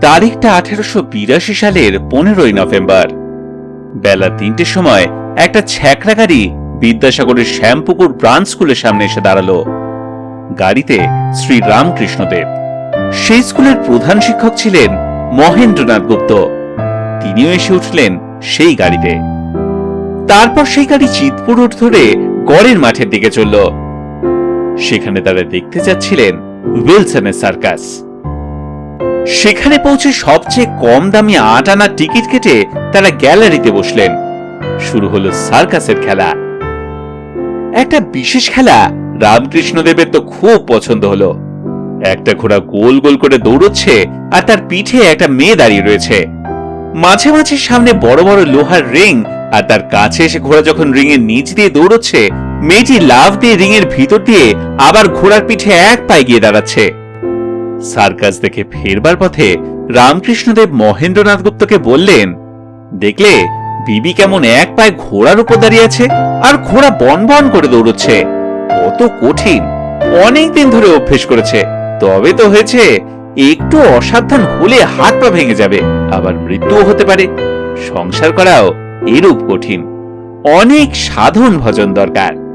তারিখটা আঠেরোশো বিরাশি সালের পনেরোই নভেম্বর। বেলা তিনটের সময় একটা ছ্যাকড়া গাড়ি বিদ্যাসাগরের শ্যামপুকুর ব্রাঞ্চ স্কুলের সামনে এসে দাঁড়াল। গাড়িতে শ্রী রামকৃষ্ণদেব। সেই স্কুলের প্রধান শিক্ষক ছিলেন মহেন্দ্রনাথ গুপ্ত। তিনিও এসে উঠলেন সেই গাড়িতে। তারপর সেই গাড়ি চিতপুর রোড ধরে গড়ের মাঠের দিকে চলল। সেখানে তারা দেখতে যাচ্ছিলেন উইলসনের সার্কাস। সেখানে পৌঁছে সবচেয়ে কম দামি আট আনা টিকিট কেটে তারা গ্যালারিতে বসলেন। শুরু হলো সার্কাসের খেলা। একটা বিশেষ খেলা রামকৃষ্ণদেবের তো খুব পছন্দ হলো। একটা ঘোড়া গোল গোল করে দৌড়চ্ছে আর তার পিঠে একটা মেয়ে দাঁড়িয়ে রয়েছে। মাঝে মাঝে সামনে বড় বড় লোহার রিং আর তার কাছে এসে ঘোড়া যখন রিং এর নিচ দিয়ে দৌড়চ্ছে, মেয়েটি লাভ দিয়ে রিং এর ভিতর দিয়ে আবার ঘোড়ার পিঠে এক পায়ে গিয়ে দাঁড়াচ্ছে। সার্কাস দেখে ফেরবার পথে রামকৃষ্ণদেব মহেন্দ্রনাথ গুপ্তকে বললেন, দেখলে, বিবি কেমন এক পায়ে ঘোড়ার উপর দাঁড়িয়ে আছে আর ঘোড়া বন বন করে দৌড়চ্ছে। কত কঠিন, অনেক দিন ধরে অভ্যেস করেছে। তবে তো হয়েছে, একটু অসাবধান হলে হাত পা ভেঙে যাবে, আবার মৃত্যুও হতে পারে। সংসার করাও এরূপ কঠিন। অনেক সাধন ভজন দরকার।